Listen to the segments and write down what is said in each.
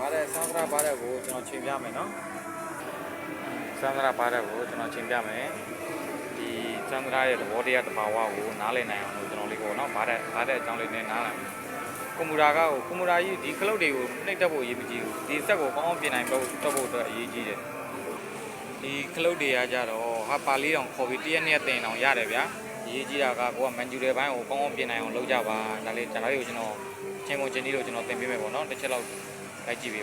ဘာတဲ့ဆန်းစရာဘာတဲ့ကိုကျွန်တော်ချိန်ပြမယ်နော်ဆန်းစရာဘာတဲ့ကိုကျွန်တော်ချိန်ပြမယ်ဒီဆန်းစရာရဲ့သဘောတရားတဘာဝကိုနားလည်နိုင်အောင်လို့ကျွန်တော်လေးကိုနော်ဘာတဲ့ဘာတဲ့အကြောင်းလေးနဲ့နားလည်မယ်ကွန်ပျူတာကကိုကွန်ပျူတာကြီးဒီခလုတ်တွေကိုနှိပ်တက်ဖို့အရေးမကြီးဘူးဒီစက်ကိုကောင်းအောင်ပြင်နိုင်ဖို့တက်ဖို့အတွက်အရေးကြီးတယ်ဒီခလုတ်တွေကကြတော့ဟာပါလေးတောင်ခေါ်ပြီးတရက်နှစ်ရက်တင်အောင်ရတယ်ဗျာအရေးကြီးတာကကိုကမန်ဂျူတဲ့ဘိုင်းကိုကောင်းအောင်ပြင်နိုင်အောင်လုပ်ကြပါဒါလေးကျွန်တော်တို့ကျွန်တော်ချင်းကုန်ချင်းဒီလိုကျွန်တော်သင်ပေးမယ်ပေါ့နော်တစ်ချက်လောက် လိုက်ကြည့်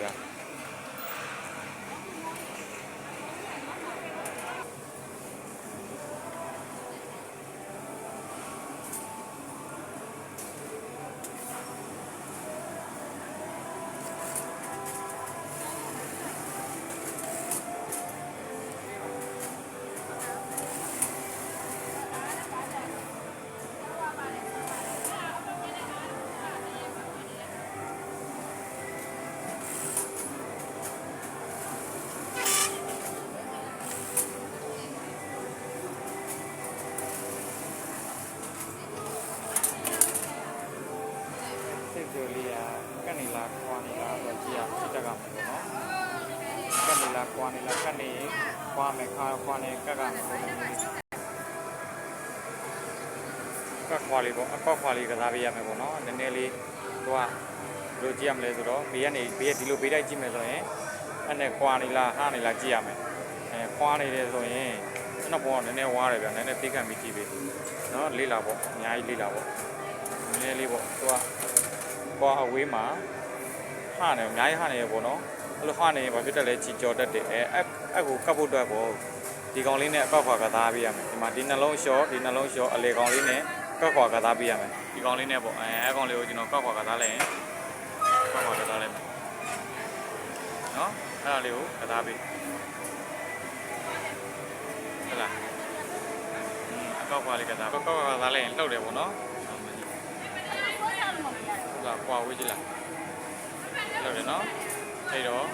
ပေးပါစိတ်ကြိုလေးကကနေလာခွာနေလားဆိုကြည့်ရစိတ်တက်ကမှာပေါ့နော်ကနေလာခွာနေလားကနေခွာမယ်ခါခွာနေကက်ကမှာပေါ့ကက်ခွာလေးပေါ့အကောက်ခွာလေးကစားပေးရမယ်ပေါ့နော်နည်းနည်းလေးသူကဘယ်လိုကြည့်ရမလဲဆိုတော့ဘေးကနေဘေးကဒီလိုဘေးတိုက်ကြည့်မယ်ဆိုရင်အဲ့နဲ့ခွာနေလားဟာနေလားကြည့်ရမယ်အဲခွာနေတယ်ဆိုရင်ကျွန်တော်ဘောကနည်းနည်းဝါတယ်ဗျနည်းနည်းသိခံပြီးကြည့်ပေးနော်လေးလာပေါ့အများကြီးလေးလာပေါ့နည်းနည်းလေးပေါ့သူက ကွာအဝေးမှာဟာနေအများကြီးဟာနေရပေါ့နော်အဲ့လိုဟာနေရင်ဘာဖြစ်တယ်လဲချီကြော်တတ်တယ်အဲအအကိုကပ်ဖို့အတွက်ပေါ့ဒီကောင်လေးနဲ့အကောက်ခွာကစားပေးရမယ်ဒီမှာဒီနှလုံးလျှော့ဒီနှလုံးလျှော့အလေကောင်လေးနဲ့ကောက်ခွာကစားပေးရမယ်ဒီကောင်လေးနဲ့ပေါ့အဲအကောင်လေးကိုကျွန်တော်ကောက်ခွာကစားလိုက်ရင်ကောက်ခွာကစားလိုက်မယ်နော်အဲ့ဒါလေးကိုကစားပေးဟဲ့လားအကောက်ခွာလေးကစားကောက်ခွာကစားလိုက်ရင်လှုပ်တယ်ပေါ့နော်ဟုတ်လား ကွာဝေးကြည့်လားလောက်တယ်နော်အဲ့တော့